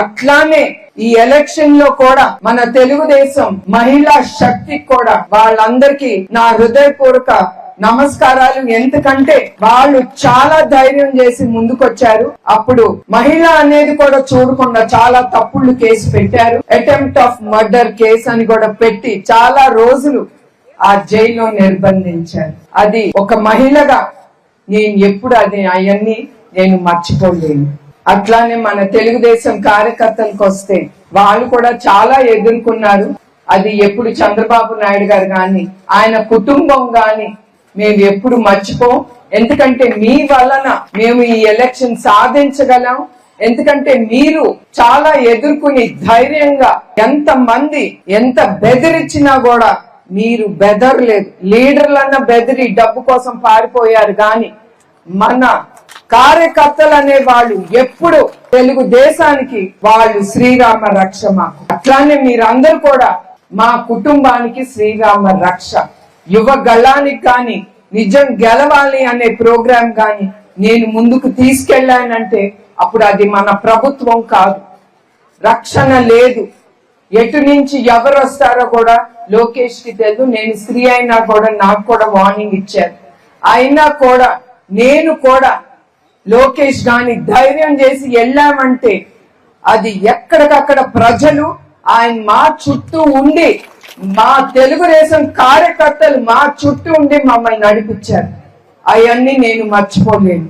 అట్లానే ఈ ఎలక్షన్లో కూడా మన తెలుగుదేశం మహిళా శక్తి కూడా వాళ్ళందరికీ నా హృదయపూర్వక నమస్కారాలు. ఎందుకంటే వాళ్ళు చాలా ధైర్యం చేసి ముందుకొచ్చారు. అప్పుడు మహిళ అనేది కూడా చూడకుండా చాలా తప్పులు కేసు పెట్టారు. అటెంప్ట్ ఆఫ్ మర్డర్ కేసు అని కూడా పెట్టి చాలా రోజులు ఆ జైల్లో నిర్బంధించారు. అది ఒక మహిళగా నేను ఎప్పుడు అది అవన్నీ నేను మర్చిపోలేను. అట్లానే మన తెలుగుదేశం కార్యకర్తలకు వస్తే వాళ్ళు కూడా చాలా ఎదుర్కొన్నారు. అది ఎప్పుడు చంద్రబాబు నాయుడు గారు గాని ఆయన కుటుంబం గాని మేము ఎప్పుడు మర్చిపోం. ఎందుకంటే మీ వలన మేము ఈ ఎలక్షన్ సాధించగలం. ఎందుకంటే మీరు చాలా ఎదుర్కొని ధైర్యంగా ఎంత మంది ఎంత బెదిరించినా కూడా మీరు బెదరలేదు. లీడర్లన్న బెదిరి డబ్బు కోసం పారిపోయారు గాని మన కార్యకర్తలు అనే వాళ్ళు ఎప్పుడు తెలుగు దేశానికి వాళ్ళు శ్రీరామ రక్ష మాకు. అట్లానే మీరందరూ కూడా మా కుటుంబానికి శ్రీరామ రక్ష. యువ గళానికి కానీ నిజం గెలవాలి అనే ప్రోగ్రాం కానీ నేను ముందుకు తీసుకెళ్ళానంటే అప్పుడు అది మన ప్రభుత్వం కాదు. రక్షణ లేదు. ఎటు నుంచి ఎవరు వస్తారో కూడా లోకేష్కి తెలియదు నేను స్త్రీ అయినా కూడా నాకు కూడా వార్నింగ్ ఇచ్చారు. అయినా కూడా నేను కూడా లోకేష్ గాని ధైర్యం చేసి వెళ్ళామంటే అది ఎక్కడికక్కడ ప్రజలు ఆయన మా చుట్టూ ఉండి మా తెలుగుదేశం కార్యకర్తలు మా చుట్టూ ఉండి మమ్మల్ని నడిపించారు. అవన్నీ నేను మర్చిపోలేను.